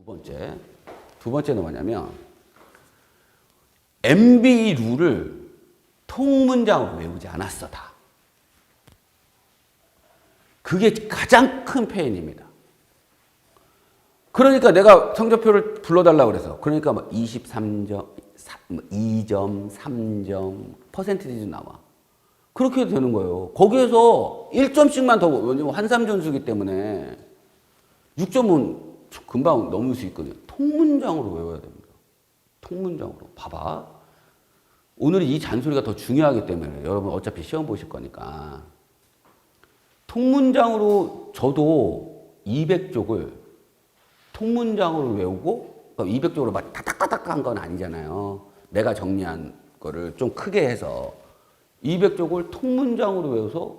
두 번째. 두 번째는 뭐냐면 MB 룰을 통문장으로 외우지 않았어 다. 그게 가장 큰 페인입니다. 그러니까 내가 성적표를 불러달라고 그래서 그러니까 뭐 23점, 2점, 3점 퍼센티지 나와. 그렇게 되는 거예요. 거기에서 1점씩만 더 왜냐면 한삼전수기 때문에 6점은 금방 넘을 수 있거든요. 통문장으로 외워야 됩니다. 통문장으로. 봐봐. 오늘 이 잔소리가 더 중요하기 때문에 여러분 어차피 시험 보실 거니까 통문장으로 저도 200쪽을 통문장으로 외우고 200쪽으로 막 타닥타닥 한건 아니잖아요. 내가 정리한 거를 좀 크게 해서 200쪽을 통문장으로 외워서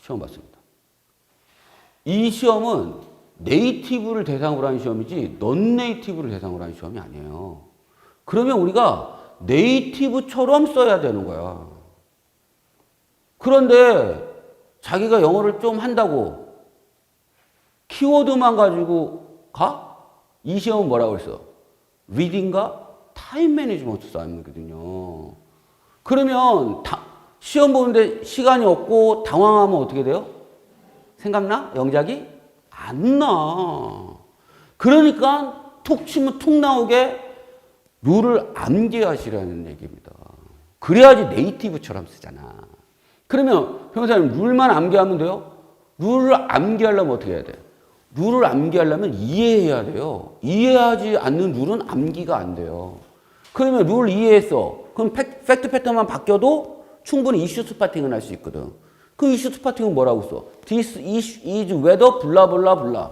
시험 봤습니다. 이 시험은 네이티브를 대상으로 한 시험이지 넌 네이티브를 대상으로 한 시험이 아니에요. 그러면 우리가 네이티브처럼 써야 되는 거야. 그런데 자기가 영어를 좀 한다고 키워드만 가지고 가? 이 시험은 뭐라고 했어? 리딩과 타임 매니지먼트 싸움이거든요. 그러면 다, 시험 보는데 시간이 없고 당황하면 어떻게 돼요? 생각나? 영작이? 안 나. 그러니까 툭 치면 툭 나오게 룰을 암기하시라는 얘기입니다. 그래야지 네이티브처럼 쓰잖아. 그러면 변호사님 룰만 암기하면 돼요? 룰을 암기하려면 어떻게 해야 돼? 룰을 암기하려면 이해해야 돼요. 이해하지 않는 룰은 암기가 안 돼요. 그러면 룰 이해했어. 그럼 팩, 팩트 패턴만 바뀌어도 충분히 이슈 스파팅을 할수 있거든. 그 이슈 스파팅은 뭐라고 써? This is whether 블라블라 블라.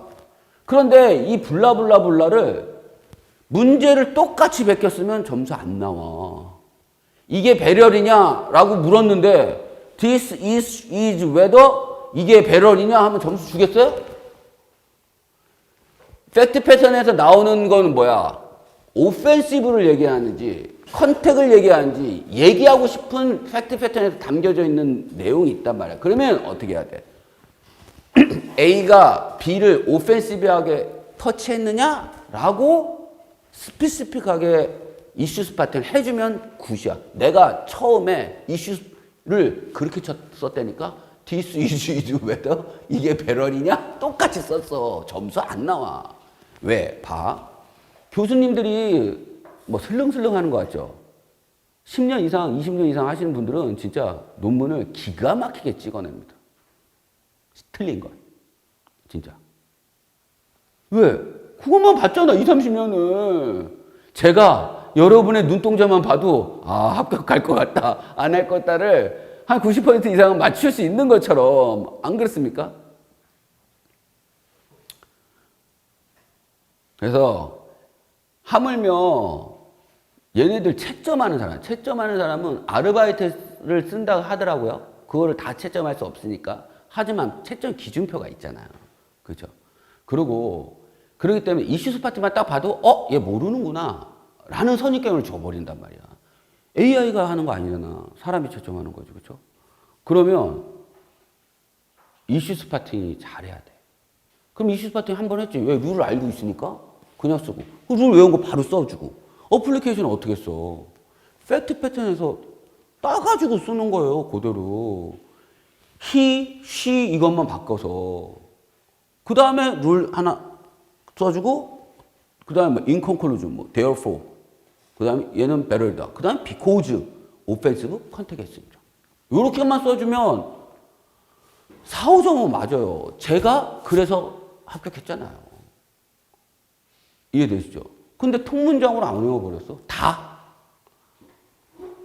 그런데 이 블라블라 블라를 문제를 똑같이 베꼈으면 점수 안 나와. 이게 배럴이냐라고 물었는데 this is, is whether 이게 배럴이냐 하면 점수 주겠어요? 팩트 패턴에서 나오는 거는 뭐야? 오펜시브를 얘기하는지 컨택을 얘기하는지 얘기하고 싶은 팩트 패턴에서 담겨져 있는 내용이 있단 말이야. 그러면 어떻게 해야 돼? A가 B를 오펜시브하게 터치했느냐 라고 스피시픽하게 이슈 스파팅을 해주면 굿이야. 내가 처음에 이슈를 그렇게 쳤, 썼다니까 디스 이슈 이슈 왜더 이게 배럴이냐? 똑같이 썼어. 점수 안 나와. 왜? 봐. 교수님들이 뭐 슬렁슬렁 하는 거 같죠? 10년 이상, 20년 이상 하시는 분들은 진짜 논문을 기가 막히게 찍어냅니다. 틀린 건. 진짜. 왜? 그것만 봤잖아, 20, 30년을. 제가 여러분의 눈동자만 봐도, 아, 합격할 것 같다, 안 할 것 같다를 한 90% 이상은 맞출 수 있는 것처럼, 안 그렇습니까? 그래서, 하물며, 얘네들 채점하는 사람, 채점하는 사람은 아르바이트를 쓴다고 하더라고요. 그거를 다 채점할 수 없으니까. 하지만 채점 기준표가 있잖아요. 그죠? 그리고, 그렇기 때문에 이슈 스파트만 딱 봐도, 어? 얘 모르는구나. 라는 선입견을 줘버린단 말이야. AI가 하는 거 아니잖아. 사람이 채점하는 거지. 그죠? 그러면, 이슈 스파팅이 잘해야 돼. 그럼 이슈 스파팅 한 번 했지. 왜? 룰을 알고 있으니까? 그냥 쓰고. 그 룰 외운 거 바로 써주고. 어플리케이션은 어떻게 써? 팩트 패턴에서 따가지고 쓰는 거예요, 그대로. he, she 이것만 바꿔서. 그 다음에 룰 하나 써주고, 그 다음에 뭐 in conclusion, 뭐 therefore. 그 다음에 얘는 better다. 그 다음에 because, offensive, context. 요렇게만 써주면 4, 5점은 맞아요. 제가 그래서 합격했잖아요. 이해되시죠? 근데 통문장으로 안 외워버렸어. 다.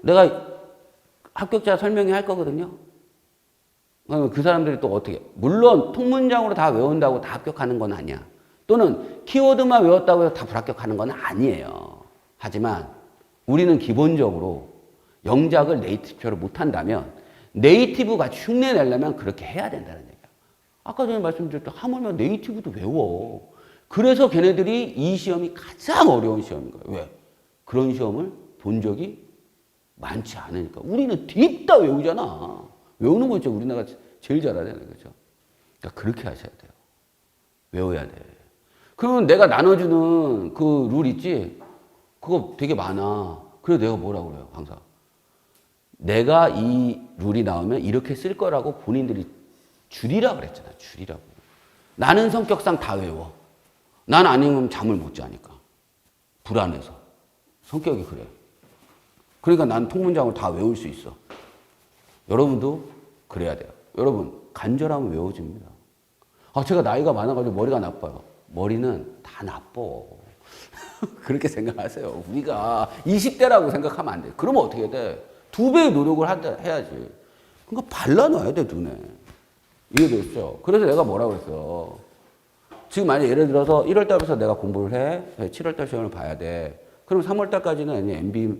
내가 합격자 설명회 할 거거든요. 그 사람들이 또 어떻게, 물론 통문장으로 다 외운다고 다 합격하는 건 아니야. 또는 키워드만 외웠다고 해서 다 불합격하는 건 아니에요. 하지만 우리는 기본적으로 영작을 네이티브표를 못한다면 네이티브 같이 흉내 내려면 그렇게 해야 된다는 얘기야. 아까 전에 말씀드렸던 하물며 네이티브도 외워. 그래서 걔네들이 이 시험이 가장 어려운 시험인 거예요. 왜? 그런 시험을 본 적이 많지 않으니까. 우리는 딥다 외우잖아. 외우는 거 있죠. 우리나라가 제일 잘하잖아요. 그죠? 그러니까 그렇게 하셔야 돼요. 외워야 돼. 그러면 내가 나눠주는 그 룰 있지? 그거 되게 많아. 그래서 내가 뭐라고 그래요, 항상. 내가 이 룰이 나오면 이렇게 쓸 거라고 본인들이 줄이라 그랬잖아, 줄이라고. 나는 성격상 다 외워. 난 아니면 잠을 못 자니까. 불안해서. 성격이 그래. 그러니까 난 통문장을 다 외울 수 있어. 여러분도 그래야 돼요. 여러분, 간절하면 외워집니다. 아, 제가 나이가 많아가지고 머리가 나빠요. 머리는 다 나빠. 그렇게 생각하세요. 우리가 20대라고 생각하면 안 돼. 그러면 어떻게 돼? 두 배의 노력을 한다, 해야지. 그러니까 발라놔야 돼, 눈에. 이해됐죠? 그래서 내가 뭐라고 그랬어. 지금 만약 예를 들어서 1월 달부터 내가 공부를 해. 7월 달 시험을 봐야 돼. 그럼 3월 달까지는 MB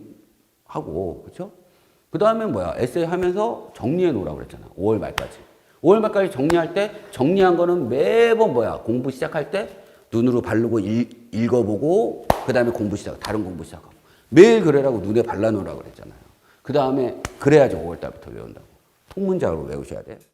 하고, 그렇죠? 그 다음에 뭐야? 에세이 하면서 정리해 놓으라고 그랬잖아. 5월 말까지. 5월 말까지 정리할 때 정리한 거는 매번 뭐야? 공부 시작할 때 눈으로 바르고 읽, 읽어보고 그 다음에 공부 시작, 다른 공부 시작하고. 매일 그래라고 눈에 발라놓으라고 그랬잖아요. 그 다음에 그래야지 5월 달부터 외운다고. 통문장으로 외우셔야 돼.